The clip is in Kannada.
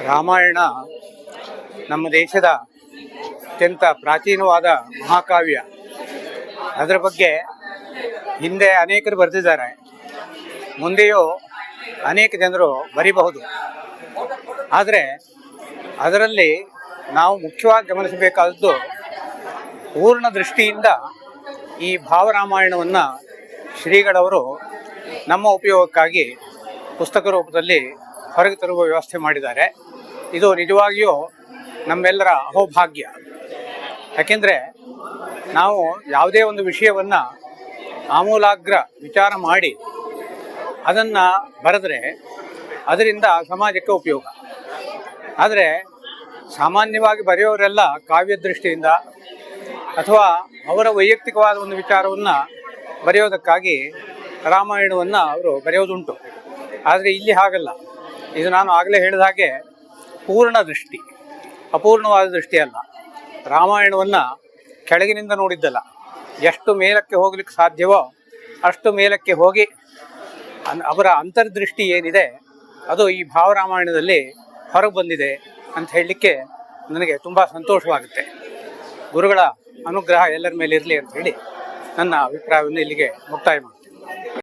ರಾಮಾಯಣ ನಮ್ಮ ದೇಶದ ಅತ್ಯಂತ ಪ್ರಾಚೀನವಾದ ಮಹಾಕಾವ್ಯ. ಅದರ ಬಗ್ಗೆ ಹಿಂದೆ ಅನೇಕರು ಬರೆದಿದ್ದಾರೆ. ಮುಂದೆಯೂ ಅನೇಕ ಜನರು ಬರೀಬಹುದು. ಆದರೆ ಅದರಲ್ಲಿ ನಾವು ಮುಖ್ಯವಾಗಿ ಗಮನಿಸಬೇಕಾದದ್ದು ಪೂರ್ಣ ದೃಷ್ಟಿಯಿಂದ ಈ ಭಾವರಾಮಾಯಣವನ್ನು ಶ್ರೀಗಳವರು ನಮ್ಮ ಉಪಯೋಗಕ್ಕಾಗಿ ಪುಸ್ತಕ ರೂಪದಲ್ಲಿ ಹೊರಗೆ ತರುವ ವ್ಯವಸ್ಥೆ ಮಾಡಿದ್ದಾರೆ. ಇದು ನಿಜವಾಗಿಯೂ ನಮ್ಮೆಲ್ಲರ ಅಹೋಭಾಗ್ಯ. ಯಾಕೆಂದರೆ ನಾವು ಯಾವುದೇ ಒಂದು ವಿಷಯವನ್ನು ಆಮೂಲಾಗ್ರ ವಿಚಾರ ಮಾಡಿ ಅದನ್ನು ಬರೆದರೆ ಅದರಿಂದ ಸಮಾಜಕ್ಕೆ ಉಪಯೋಗ. ಆದರೆ ಸಾಮಾನ್ಯವಾಗಿ ಬರೆಯೋರೆಲ್ಲ ಕಾವ್ಯ ದೃಷ್ಟಿಯಿಂದ ಅಥವಾ ಅವರ ವೈಯಕ್ತಿಕವಾದ ಒಂದು ವಿಚಾರವನ್ನು ಬರೆಯೋದಕ್ಕಾಗಿ ರಾಮಾಯಣವನ್ನು ಅವರು ಬರೆಯೋದುಂಟು. ಆದರೆ ಇಲ್ಲಿ ಹಾಗಲ್ಲ. ಇದು ನಾನು ಆಗಲೇ ಹೇಳಿದ ಹಾಗೆ ಪೂರ್ಣ ದೃಷ್ಟಿ. ಅಪೂರ್ಣವಾದ ದೃಷ್ಟಿ ಅಲ್ಲ. ರಾಮಾಯಣವನ್ನು ಕೆಳಗಿನಿಂದ ನೋಡಿದ್ದಲ್ಲ. ಎಷ್ಟು ಮೇಲಕ್ಕೆ ಹೋಗ್ಲಿಕ್ಕೆ ಸಾಧ್ಯವೋ ಅಷ್ಟು ಮೇಲಕ್ಕೆ ಹೋಗಿ ಅವರ ಅಂತರ್ದೃಷ್ಟಿ ಏನಿದೆ ಅದು ಈ ಭಾವರಾಮಾಯಣದಲ್ಲಿ ಹೊರಗೆ ಬಂದಿದೆ ಅಂತ ಹೇಳಲಿಕ್ಕೆ ನನಗೆ ತುಂಬ ಸಂತೋಷವಾಗುತ್ತೆ. ಗುರುಗಳ ಅನುಗ್ರಹ ಎಲ್ಲರ ಮೇಲೆ ಇರಲಿ ಅಂತ ಹೇಳಿ ನನ್ನ ಅಭಿಪ್ರಾಯವನ್ನು ಇಲ್ಲಿಗೆ ಮುಕ್ತಾಯ ಮಾಡಿ